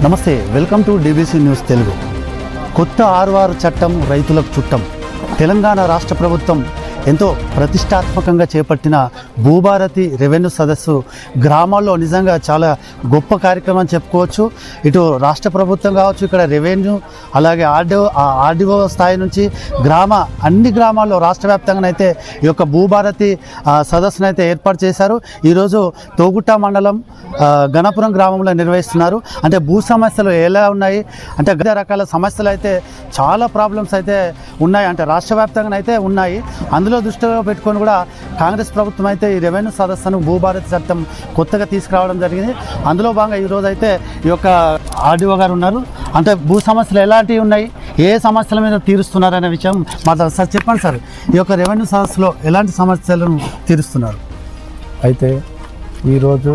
Namaste welcome to DBC news Telugu. కొత్త ఆర్వారు చట్టం రైతులకు చుట్టం. తెలంగాణ రాష్ట్ర ప్రభుత్వం ఎంతో ప్రతిష్టాత్మకంగా చేపట్టిన భూభారతి రెవెన్యూ సదస్సు గ్రామాల్లో నిజంగా చాలా గొప్ప కార్యక్రమం చెప్పుకోవచ్చు. ఇటు రాష్ట్ర ప్రభుత్వం కావచ్చు ఇక్కడ రెవెన్యూ అలాగే ఆర్డీఓ ఆర్డీఓ స్థాయి నుంచి గ్రామ అన్ని గ్రామాల్లో రాష్ట్ర వ్యాప్తంగానైతే ఈ యొక్క భూభారతి సదస్సును అయితే ఏర్పాటు చేశారు. ఈరోజు తోగుట్ట మండలం గణపురం గ్రామంలో నిర్వహిస్తున్నారు. అంటే భూ సమస్యలు ఎలా ఉన్నాయి? అంటే వివిధ రకాల సమస్యలు అయితే చాలా ప్రాబ్లమ్స్ అయితే ఉన్నాయి. అంటే రాష్ట్ర వ్యాప్తంగా అయితే ఉన్నాయి. అందులో దృష్టిలో పెట్టుకొని కూడా కాంగ్రెస్ ప్రభుత్వం అయితే ఈ రెవెన్యూ సదస్సును భూభారతి చట్టం కొత్తగా తీసుకురావడం జరిగింది. అందులో భాగంగా ఈరోజు అయితే ఈ యొక్క ఆర్డీఓ గారు ఉన్నారు. అంటే భూ సమస్యలు ఎలాంటివి ఉన్నాయి? ఏ సమస్యల మీద తీరుస్తున్నారు అనే విషయం మాట్లాడు. సార్ చెప్పండి సార్ ఈ యొక్క రెవెన్యూ సదస్సులో ఎలాంటి సమస్యలను తీరుస్తున్నారు? అయితే ఈరోజు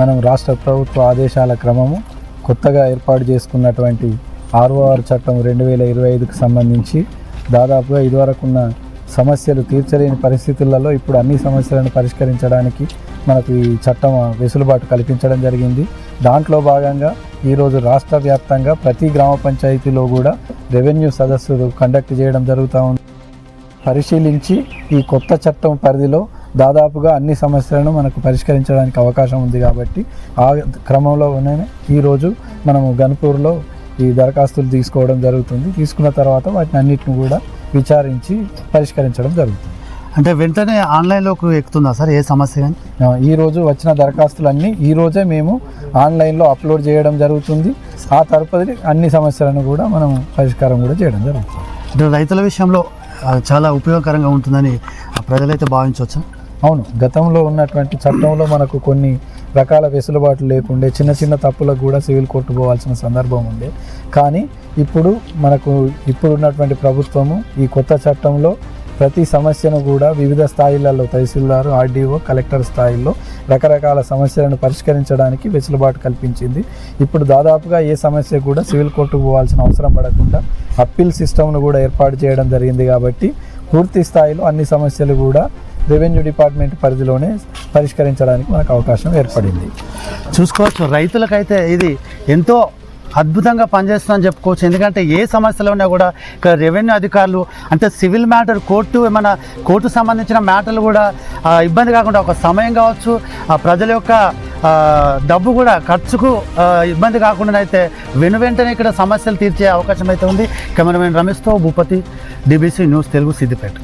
మనం రాష్ట్ర ప్రభుత్వ ఆదేశాల క్రమము కొత్తగా ఏర్పాటు చేసుకున్నటువంటి ఆర్ఓఆర్ చట్టం రెండు వేల ఇరవై ఐదుకు సంబంధించి దాదాపుగా ఇదివరకున్న సమస్యలు తీర్చలేని పరిస్థితులలో ఇప్పుడు అన్ని సమస్యలను పరిష్కరించడానికి మనకు ఈ చట్టం వెసులుబాటు కల్పించడం జరిగింది. దాంట్లో భాగంగా ఈరోజు రాష్ట్ర వ్యాప్తంగా ప్రతి గ్రామ పంచాయతీలో కూడా రెవెన్యూ సదస్సులు కండక్ట్ చేయడం జరుగుతూ ఉంది. పరిశీలించి ఈ కొత్త చట్టం పరిధిలో దాదాపుగా అన్ని సమస్యలను మనకు పరిష్కరించడానికి అవకాశం ఉంది కాబట్టి ఆ క్రమంలోనే ఈరోజు మనము గన్పూర్లో ఈ దరఖాస్తులు తీసుకోవడం జరుగుతుంది. తీసుకున్న తర్వాత వాటిని అన్నిటిని కూడా విచారించి పరిష్కరించడం జరుగుతుంది. అంటే వెంటనే ఆన్లైన్లోకి ఎక్కుతుందా సార్? ఏ సమస్య కానీ? ఆ, ఈ రోజు వచ్చిన దరఖాస్తులన్నీ ఈ రోజే మేము ఆన్లైన్లో అప్లోడ్ చేయడం జరుగుతుంది. ఆ తరపుది అన్ని సమస్యలను కూడా మనం పరిష్కారం కూడా చేయడం జరుగుతుంది. అంటే రైతుల విషయంలో చాలా ఉపయోగకరంగా ఉంటుందని ఆ ప్రజలైతే భావించవచ్చా? అవును గతంలో ఉన్నటువంటి చట్టంలో మనకు కొన్ని రకాల వెసులుబాట్లు లేకుండే చిన్న చిన్న తప్పులకు కూడా సివిల్ కోర్టు పోవాల్సిన సందర్భం ఉండే. కానీ ఇప్పుడు మనకు ఇప్పుడు ఉన్నటువంటి ప్రభుత్వము ఈ కొత్త చట్టంలో ప్రతి సమస్యను కూడా వివిధ స్థాయిలలో తహసీల్దారు ఆర్డీఓ కలెక్టర్ స్థాయిలో రకరకాల సమస్యలను పరిష్కరించడానికి వెసులుబాటు కల్పించింది. ఇప్పుడు దాదాపుగా ఏ సమస్య కూడా సివిల్ కోర్టుకు పోవాల్సిన అవసరం పడకుండా అప్పీల్ సిస్టమ్ను కూడా ఏర్పాటు చేయడం జరిగింది కాబట్టి పూర్తి స్థాయిలో అన్ని సమస్యలు కూడా రెవెన్యూ డిపార్ట్మెంట్ పరిధిలోనే పరిష్కరించడానికి మనకు అవకాశం ఏర్పడింది. చూసుకోవచ్చు. రైతులకైతే ఇది ఎంతో అద్భుతంగా పనిచేస్తుందని చెప్పుకోవచ్చు. ఎందుకంటే ఏ సమస్యలు ఉన్నా కూడా ఇక్కడ రెవెన్యూ అధికారులు అంటే సివిల్ మ్యాటర్ కోర్టు ఏమైనా కోర్టు సంబంధించిన మ్యాటర్లు కూడా ఇబ్బంది కాకుండా ఒక సమయం కావచ్చు ఆ ప్రజల యొక్క డబ్బు కూడా ఖర్చుకు ఇబ్బంది కాకుండా అయితే వెను వెంటనే ఇక్కడ సమస్యలు తీర్చే అవకాశం అయితే ఉంది. కెమెరామెన్ రమేష్తో భూపతి డిబిసి న్యూస్ తెలుగు సిద్దిపేట.